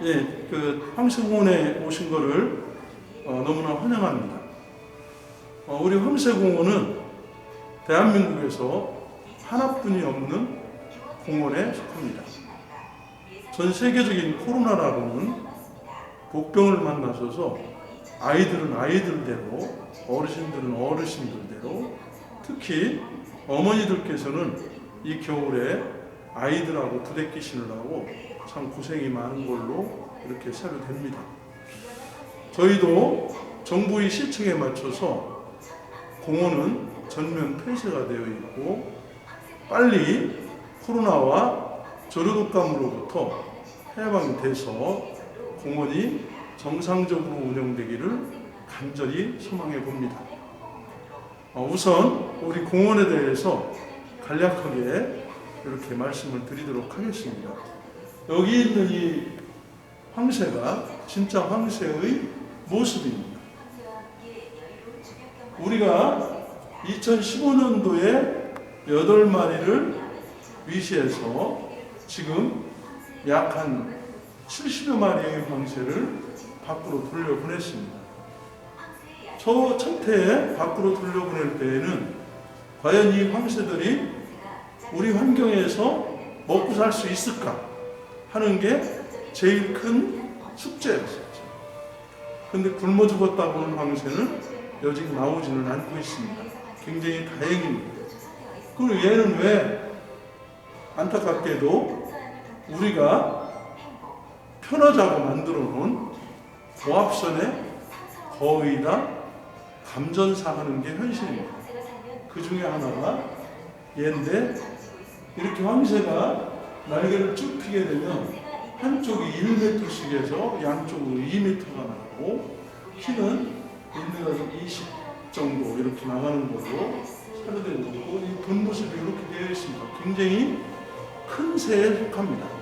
예, 그 황새공원에 오신 거를 어, 너무나 환영합니다. 어, 우리 황새공원은 대한민국에서 하나뿐이 없는 공원에 속합니다. 전 세계적인 코로나라고는 복병을 만나셔서 아이들은 아이들대로 어르신들은 어르신들대로 특히 어머니들께서는 이 겨울에 아이들하고 부대끼시느라고 참 고생이 많은 걸로 이렇게 사료됩니다. 저희도 정부의 시청에 맞춰서 공원은 전면 폐쇄가 되어 있고 빨리 코로나와 저류독감으로부터 해방이 돼서 공원이 정상적으로 운영되기를 간절히 소망해 봅니다. 어, 우선 우리 공원에 대해서 간략하게 이렇게 말씀을 드리도록 하겠습니다. 여기 있는 이 황새가 진짜 황새의 모습입니다. 우리가 2015년도에 8마리를 위시해서 지금 약 한 70여 마리의 황새를 밖으로 돌려보냈습니다. 저 첫해에 밖으로 돌려보낼 때에는 과연 이 황새들이 우리 환경에서 먹고 살 수 있을까 하는 게 제일 큰 숙제였었죠. 근데 굶어 죽었다고 하는 황새는 여직 나오지는 않고 있습니다. 굉장히 다행입니다. 그리고 얘는 왜 안타깝게도 우리가 편하자고 만들어 놓은 고압선에 거의 다 감전사하는 게 현실입니다. 그 중에 하나가 얘인데 이렇게 황새가 날개를 쭉 펴게 되면 한쪽이 1m씩에서 양쪽으로 2m가 나가고 키는 1m 20 정도 이렇게 나가는 걸로 사료되는 거고 이본 모습이 이렇게 되어 있습니다. 굉장히 큰 새에 속합니다.